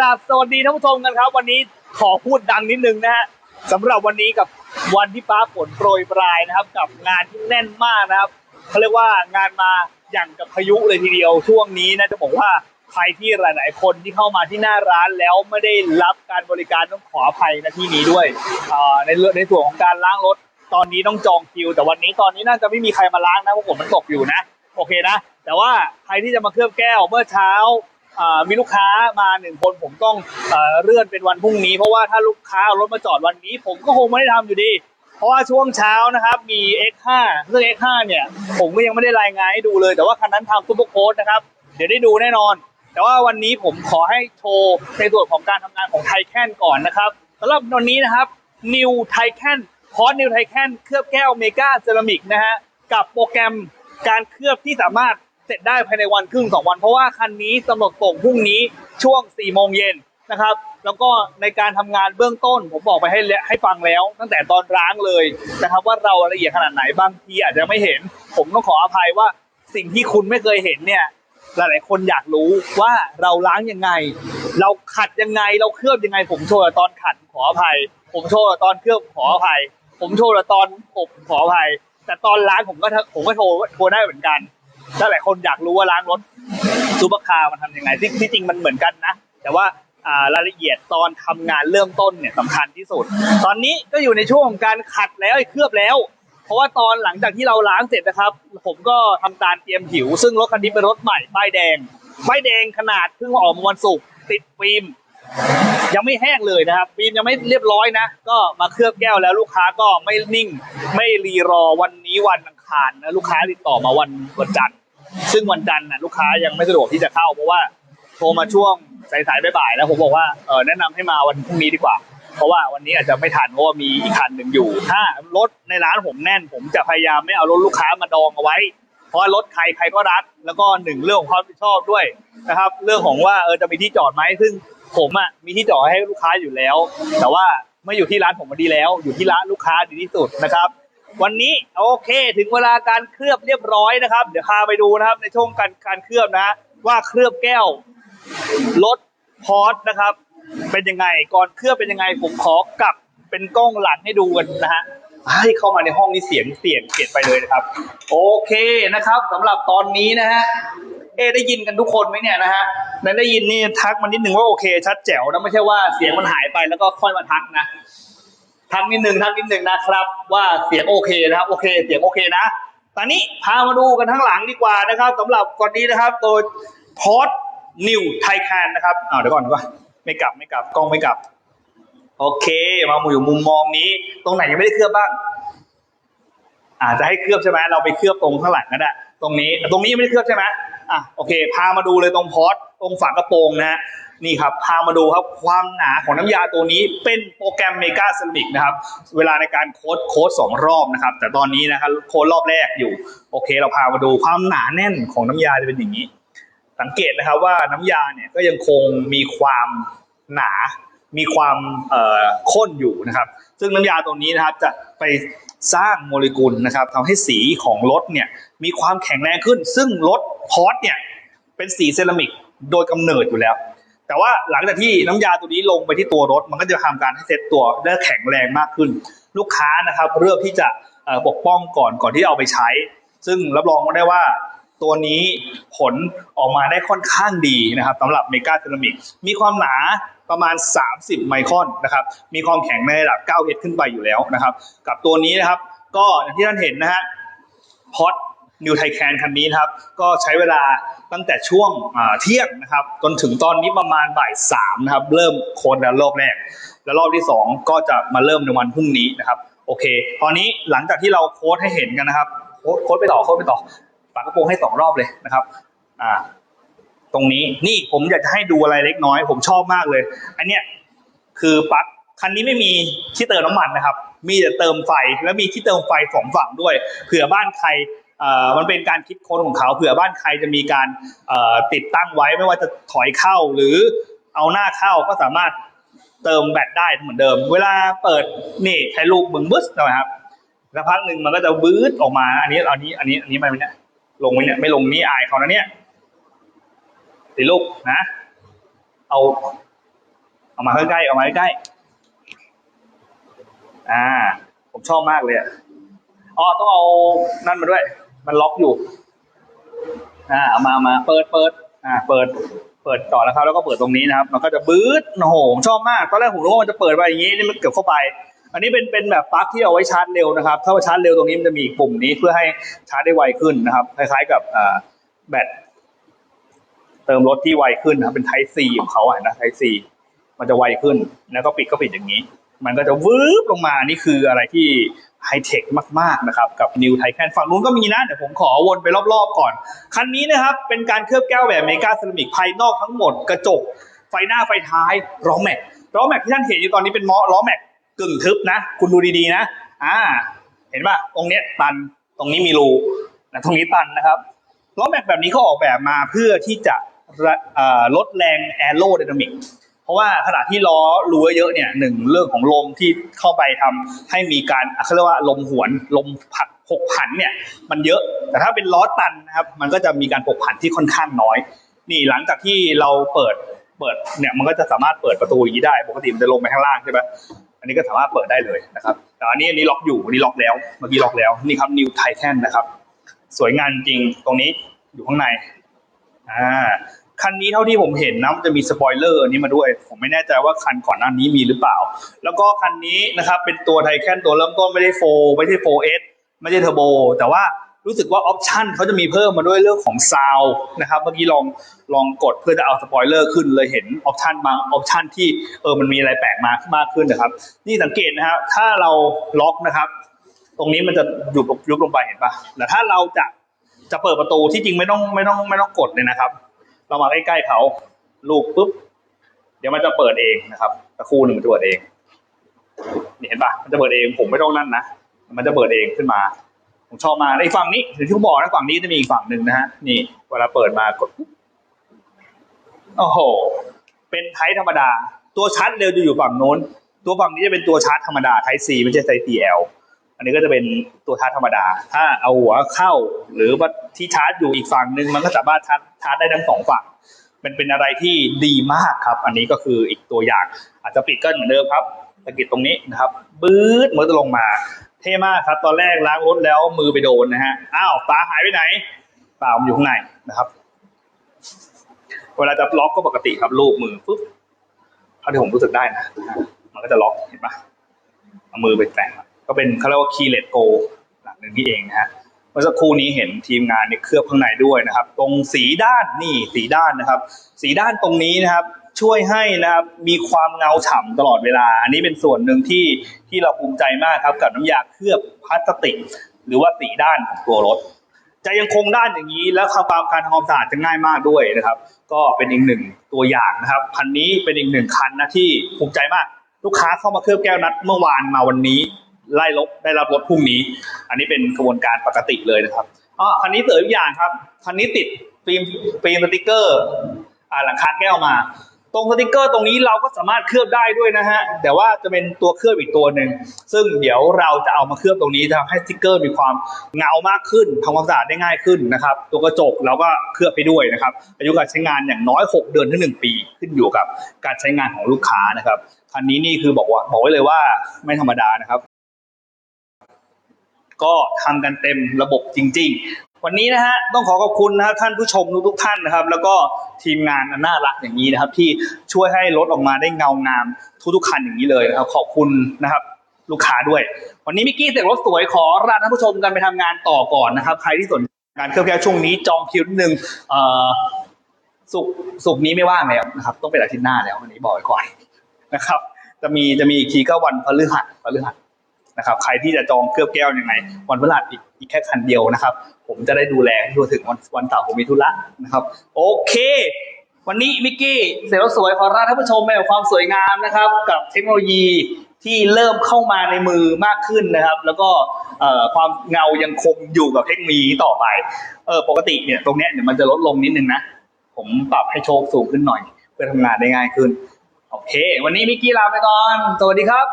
ราบสวัสดีท่านผู้ชมกันครับ วันนี้ขอพูดดังนิดนึงนะฮะสำหรับวันนี้กับวันที่ฟ้าฝนโปรยปลายนะครับ กับงานที่แน่นมากนะครับเขาเรียกว่างานมาอย่างกับพายุเลยทีเดียวช่วงนี้นะจะบอกว่าใครที่หลาย ๆ คนที่เข้ามาที่หน้าร้านแล้วไม่ได้รับการบริการต้องขออภัยนะที่นี้ด้วยในเรื่องในส่วนของการล้างรถตอนนี้ต้องจองคิว แต่วันนี้ตอนนี้น่าจะไม่มีใครมาล้างนะเพราะผมมันตกอยู่นะ โอเคนะ แต่ว่าใครที่จะมาเคลือบแก้วเมื่อเช้า มีลูกค้ามาหนึ่งคนผมต้องเอเลื่อนเป็นวันพรุ่งนี้ เพราะว่าถ้าลูกค้าเอารถมาจอดวันนี้ ผมก็คงไม่ได้ทำอยู่ดี เพราะว่าช่วงเช้านะครับมี X5 ซึ่ง X5 เนี่ยผมก็ยังไม่ได้รายงานให้ดูเลย แต่ว่าคันนั้นทำซุปเปอร์โค้ดนะครับเดี๋ยวได้ดูแน่นอน แต่ว่าวันนี้ผมขอให้โชว์ในส่วนของการทำงานของไทแคนก่อนนะครับสำหรับวันนี้นะครับ New t i c a n คอร์ส New t i c a n เคลือบแก้วเมกาเซรามิกนะฮะกับโปรแกรมการเคลือบที่สามารถ เสร็จได้ภายในวันครึ่งสองวัน เพราะว่าคันนี้กำหนดส่งพรุ่งนี้ช่วง4ี่โมงเย็นนะครับ แล้วก็ในการทำงานเบื้องต้น ผมบอกไปให้และให้ฟังแล้ว ตั้งแต่ตอนร้างเลยนะครับว่าเราละเอียดขนาดไหนบางทีอาจจะไม่เห็น ผมต้องขออภัยว่าสิ่งที่คุณไม่เคยเห็นเนี่ยหลายๆคนอยากรู้ว่าเราล้างยังไง เราขัดยังไงเราเคลือบยังไง ผมโชว์แต่ตอนขัดขออภัย ผมโชว์แต่ตอนเคลือบขออภัย ผมโชว์แต่ตอนอบขออภัย แต่ตอนล้างผมก็ผมก็โทรโทรได้เหมือนกัน ถ้าหลายคนอยากรู้ว่าล้างรถซูเปอร์คาร์มันทำยังไงที่ที่จริงมันเหมือนกันนะ แต่ว่าารายละเอียดตอนทำงานเริ่มต้นเนี่ยสำคัญที่สุด ตอนนี้ก็อยู่ในช่วงของการขัดแล้วไอ้เคลือบแล้ว เพราะว่าตอนหลังจากที่เราล้างเสร็จนะครับ ผมก็ทำการเตรียมผิว ซึ่งรถคันนี้เป็นรถใหม่ป้ายแดงป้ายแดงขนาดเพิ่งออกมาวันศุกร์ติดฟิล์มยังไม่แห้งเลยนะครับฟิล์มยังไม่เรียบร้อยนะ ก็มาเคลือบแก้วแล้วลูกค้าก็ไม่นิ่ง ไม่รีรอวันนี้วันอังารนะลูกค้าติดต่อมาวันวันจันทร์ซึ่งวันจันทร์นะลูกค้ายังไม่สะดวกที่จะเข้าเพราะว่าโทรมาช่วงสายๆบ่ายๆแล้วผมบอกว่าเออแนะนำให้มาวันพรุ่งนี้ดีกว่า เพราะว่าวันนี้อาจจะไม่ทันเพราะว่ามีอีกคันหนึ่งอยู่ ถ้ารถในร้านผมแน่น ผมจะพยายามไม่เอารถลูกค้ามาดองเอาไว้ เพราะรถใครใครก็รักแล้วก็หนึ่งเรื่องของความรับผิดชอบด้วยนะครับ เรื่องของว่าเออจะมีที่จอดไหมซึ่งผมอะมีที่จอดให้ลูกค้าอยู่แล้ว แต่ว่าไม่อยู่ที่ร้านผมมาดีแล้ว อยู่ที่ร้านลูกค้าดีที่สุดนะครับ วันนี้โอเคถึงเวลาการเคลือบเรียบร้อยนะครับ เดี๋ยวพาไปดูนะครับ ในช่วงการการเคลือบนะว่าเคลือบแก้วรถพอร์ตนะครับ เป็นยังไงก่อนเคลือบเป็นยังไงผมขอกลับเป็นกล้องหลังให้ดูกันนะฮะให้เข้ามาในห้องนี้เสียงเปลี่ยนเปลี่ยนไปเลยนะครับ โอเคนะครับสำหรับตอนนี้นะฮะเอได้ยินกันทุกคนไหมเนี่ยนะฮะนั้นได้ยินนี่ทักมานิดนึงว่าโอเค ชัดแจ๋วนะไม่ใช่ว่าเสียงมันหายไปแล้วก็ค่อยมาทักนะ ทักนิดหนึ่งทักนิดหนึ่งนะครับ ว่าเสียงโอเคนะครับโอเค เสียงโอเคนะ ตอนนี้พามาดูกันทั้งหลังดีกว่านะครับสำหรับก่อนนี้นะครับตัวพอร์ตนิวไทแคนนะครับอ่าเดี๋ยวก่อนดีกว่าไม่กลับไม่กลับกล้องไม่กลับ โอเค มาอยู่มุมมองนี้ ตรงไหนยังไม่ได้เคลือบบ้าง อาจจะให้เคลือบใช่ไหมเราไปเคลือบตรงข้างหลังก็ได้ตรงนี้ตรงนี้ยังไม่ได้เคลือบใช่ไหมอะโอเค พามาดูเลยตรงพอร์ตตรงฝากระโปรงนะฮะ นี่ครับพามาดูครับความหนาของน้ำยาตัวนี้เป็นโปรแกรมเมกาเซรามิกนะครับ เวลาในการโค้ดโค้ดสองรอบนะครับ แต่ตอนนี้นะครับโค้ดรอบแรกอยู่ โอเค เราพามาดูความหนาแน่นของน้ำยาจะเป็นอย่างนี้ สังเกตนะครับว่าน้ำยาเนี่ยก็ยังคงมีความหนา มีความข้นอยู่นะครับ ซึ่งน้ำยาตัวนี้นะครับจะไปสร้างโมเลกุลนะครับทำให้สีของรถเนี่ยมีความแข็งแรงขึ้น ซึ่งรถพอร์ตเนี่ยเป็นสีเซรามิกโดยกำเนิดอยู่แล้ว แต่ว่าหลังจากที่น้ำยาตัวนี้ลงไปที่ตัวรถ มันก็จะทำการให้เซตตัวได้แข็งแรงมากขึ้น ลูกค้านะครับเลือกที่จะปกป้องก่อนก่อนที่เอาไปใช้ ซึ่งรับรองได้ว่าตัวนี้ผลออกมาได้ค่อนข้างดีนะครับสำหรับเมกาเซรามิกมีความหนาประมาณ 30 ไมครอนนะครับมีความแข็งในระดับ9เอขึ้นไปอยู่แล้วนะครับ กับตัวนี้นะครับ ก็อย่างที่ท่านเห็นนะฮะพอด นิวไทแคนคันนี้นะครับ ก็ใช้เวลาตั้งแต่ช่วงเที่ยงนะครับ จนถึงตอนนี้ประมาณบ่ายสามนะครับ เริ่มโค้ดแล้วรอบแรก แล้วรอบที่สองก็จะมาเริ่มในวันพรุ่งนี้นะครับ โอเค ตอนนี้หลังจากที่เราโค้ดให้เห็นกันนะครับ โค้ดไปต่อโค้ดไปต่อฝากระโปรงให้สองรอบเลยนะครับอ่าตรงนี้นี่ผมอยากจะให้ดูอะไรเล็กน้อย ผมชอบมากเลย อันเนี้ยคือปลั๊กคันนี้ไม่มีที่เติมน้ำมันนะครับ มีแต่เติมไฟแล้วมีที่เติมไฟสองฝั่งด้วย เผื่อบ้านใคร มันเป็นการคิดค้นของเขาเผื่อบ้านใครจะมีการติดตั้งไว้ไม่ว่าจะถอยเข้าหรือเอาหน้าเข้าก็สามารถเติมแบตได้เหมือนเดิม เวลาเปิดนี่ใช้ลูกบึงบึ๊สนะครับสักพักหนึ่งมันก็จะวืดออกมา อันนี้อันนี้อันนี้อันนี้มันเนี่ยลงไหมเนี่ยไม่ลงนี่อายเขานะเนี่ยสีลูกนะ เอาเอามาใกล้ๆเอามาใกล้ๆอ่า ผมชอบมากเลยอ๋อต้องเอานั่นมาด้วย มันล็อกอยู่ อ่าเอามามาเปิดเปิด อ่า เปิด เปิดต่อแล้วครับ แล้วก็เปิดตรงนี้นะครับ มันก็จะบื้อโอ้โหชอบมาก ตอนแรกผมรู้ว่ามันจะเปิดไปอย่างนี้ นี่มันเกือบเข้าไป อันนี้เป็นเป็นแบบปลั๊กที่เอาไว้ชาร์จเร็วนะครับ ถ้าว่าชาร์จเร็วตรงนี้มันจะมีอีกปุ่มนี้เพื่อให้ชาร์จได้ไวขึ้นนะครับ คล้าย ๆ กับอ่าแบตเติมรถที่ไวขึ้นนะครับ เป็น Type C ของเขาอะนะ Type C มันจะไวขึ้น แล้วก็ปิดก็ปิดอย่างนี้ มันก็จะวืบลงมานี่คืออะไรที่ไฮเทคมาก ๆ นะครับ กับ New Taycan ฝั่งนู้นก็มีนะ เดี๋ยวผมขอวนไปรอบ ๆ ก่อน คันนี้นะครับ เป็นการเคลือบแก้วแบบเมกาเซรามิกภายนอกทั้งหมดกระจก ไฟหน้าไฟท้ายล้อแม็กล้อแม็กที่ท่านเห็นอยู่ตอนนี้เป็นล้อแม็กกึ่งทึบนะ คุณดูดีๆนะ อ่า เห็นป่ะตรงเนี้ยตันตรงนี้มีรูนะตรงนี้ตันนะครับล้อแม็กแบบนี้เขาออกแบบมาเพื่อที่จะลดแรงแอโรไดนามิก เพราะว่าขณะที่ล้อรูเยอะเนี่ยหนึ่งเรื่องของลมที่เข้าไปทำให้มีการเขาเรียกว่าลมหวนลมผัดผกผันเนี่ยมันเยอะ แต่ถ้าเป็นล้อตันนะครับ มันก็จะมีการผกผันที่ค่อนข้างน้อย นี่หลังจากที่เราเปิดเปิดเนี่ยมันก็จะสามารถเปิดประตูอย่างนี้ได้ปกติมันจะลงไปข้างล่างใช่ไหมอันนี้ก็สามารถเปิดได้เลยนะครับแต่อันนี้อันนี้ล็อกอยู่อันนี้ล็อกแล้วเมื่อกี้ล็อกแล้วนี่ครับ New Titan นะครับ สวยงามจริงตรงนี้อยู่ข้างในอ่า คันนี้เท่าที่ผมเห็นนะมันจะมีสปอยเลอร์นี้มาด้วย ผมไม่แน่ใจว่าคันก่อนหน้านี้มีหรือเปล่า แล้วก็คันนี้นะครับเป็นตัวไทแคนตัวเริ่มต้นไม่ได้โฟไม่ใช่ 4S ไม่ใช่เทอร์โบแต่ว่ารู้สึกว่าออปชันเขาจะมีเพิ่มมาด้วยเรื่องของซาวนะครับเมื่อกี้ลองลองกดเพื่อจะเอาสปอยเลอร์ขึ้นเลยเห็นออปชันบางออปชันที่เออมันมีอะไรแปลกมามากขึ้นนะครับ นี่สังเกตนะครับถ้าเราล็อกนะครับ ตรงนี้มันจะยุบยุบลงไปเห็นปะแต่ถ้าเราจะจะเปิดประตูที่จริงไม่ต้องไม่ต้องไม่ต้องกดเลยนะครับ เรามาใกล้ๆเขาลูกปุ๊บ เดี๋ยวมันจะเปิดเองนะครับตะคูหนึ่งมันจะเปิดเองนี่เห็นปะมันจะเปิดเองผมไม่ต้องนั่นนะมันจะเปิดเองขึ้นมา ผมชอบมาในฝั่งนี้ถึงที่ผมบอกนะฝั่งนี้จะมีอีกฝั่งหนึ่งนะฮะนี่เวลาเปิดมากดโอ้โห เป็นไทธรรมดา ตัวชาร์จเร็วจะอยู่ฝั่งโน้น ตัวฝั่งนี้จะเป็นตัวชาร์จธรรมดา Type C ไม่ใช่ Type TL อั นนี้ก็จะเป็นตัวชาร์จธรรมดา ถ้าเอาหัวเข้า หรือว่าที่ชาร์จอยู่อีกฝั่งหนึ่งมันก็สามารถชาร์จชาร์จได้ทั้งสองฝั่งมันเป็นอะไรที่ดีมากครับ อันนี้ก็คืออีกตัวอย่าง อาจจะปิดก็เหมือนเดิมครับตะกิดตรงนี้นะครับปื๊ดมันจะลงมา เท่มากครับ ตอนแรกล้างรถแล้วมือไปโดนนะฮะอ้าวปลาหายไปไหนเปล่ามันอยู่ข้างในนะครับ เวลาจะล็อกก็ปกติครับลูบมือปุ๊บเท่าที่ผมรู้สึกได้นะมันก็จะล็อกเห็นปะเอามือไปแตะ ก็เป็นเขาเรียกว่า keyless go หลังหนึ่งนี่เองนะฮะเมื่อสักครู่นี้เห็นทีมงานเนี่ยเคลือบข้างในด้วยนะครับ ตรงสีด้านนี่สีด้านนะครับ สีด้านตรงนี้นะครับ ช่วยให้นะครับมีความเงาฉ่ำตลอดเวลา อันนี้เป็นส่วนหนึ่งที่ที่เราภูมิใจมากครับกับน้ำยาเคลือบพลาสติก หรือว่าสีด้านของตัวรถจะยังคงด้านอย่างนี้ แล้วความการทำความสะอาดจะง่ายมากด้วยนะครับ ก็เป็นอีกหนึ่งตัวอย่างนะครับคันนี้เป็นอีกหนึ่งคันนะที่ภูมิใจมาก ลูกค้าเข้ามาเคลือบแก้วนัดเมื่อวานมาวันนี้ ไล่ลบได้รับรถพรุ่งนี้ อันนี้เป็นกระบวนการปกติเลยนะครับอ๋อคันนี้เสริมอีกอย่างครับคันนี้ติดฟิล์มฟิล์มสติกเกอร์อ่าหลังคาแก้วมา ตรงสติกเกอร์ตรงนี้เราก็สามารถเคลือบได้ด้วยนะฮะแต่ว่าจะเป็นตัวเคลือบอีกตัวหนึ่งซึ่งเดี๋ยวเราจะเอามาเคลือบตรงนี้จะทำให้สติกเกอร์มีความเงามากขึ้นทำความสะอาดได้ง่ายขึ้นนะครับ ตัวกระจกเราก็เคลือบไปด้วยนะครับ อายุการใช้งานอย่างน้อย 6 เดือนถึง1ปี ขึ้นอยู่กับการใช้งานของลูกค้านะครับคันนี้นี่คือบอกว่าบอกไว้เลยว่าไม่ธรรมดานะครับ ก็ทำกันเต็มระบบจริง ๆ วันนี้นะฮะต้องขอขอบคุณนะฮะท่านผู้ชมทุกๆท่านนะครับ แล้วก็ทีมงานน่ารักอย่างนี้นะครับ ที่ช่วยให้รถออกมาได้เงางามทุกๆคันอย่างนี้เลยนะครับ ขอบคุณนะครับลูกค้าด้วย วันนี้มิกกี้เสกรถสวยขอลาท่านผู้ชมกันไปทำงานต่อก่อนนะครับ ใครที่สนใจงานเครื่องแก้วช่วงนี้จองคิวนิดนึงเอ่อสุกสุกนี้ไม่ว่างแล้วนะครับ ต้องเป็นอาทิตย์หน้าแล้ววันนี้บอกไว้ก่อนนะครับ จะมีจะมีอีกทีก็วันพฤหัสพฤหัส นะครับใครที่จะจองเคลือบแก้วยังไง วันพฤหัสอีกแค่คันเดียวนะครับ ผมจะได้ดูแลทั่วถึงวันวันเสาร์ผมมีธุระนะครับ โอเค วันนี้มิกกี้เสร็จแล้วสวยขอราท่านผู้ชมไปกับความสวยงามนะครับ กับเทคโนโลยีที่เริ่มเข้ามาในมือมากขึ้นนะครับ แล้วก็ความเงายังคงอยู่กับเทคโนโลยีต่อไปเออปกติเนี่ยตรงเนี้ยเดี๋ยวมันจะลดลงนิดนึงนะ ผมปรับให้โชคสูงขึ้นหน่อย เพื่อทำงานได้ง่ายขึ้น โอเค วันนี้มิกกี้ลาไปก่อน สวัสดีครับ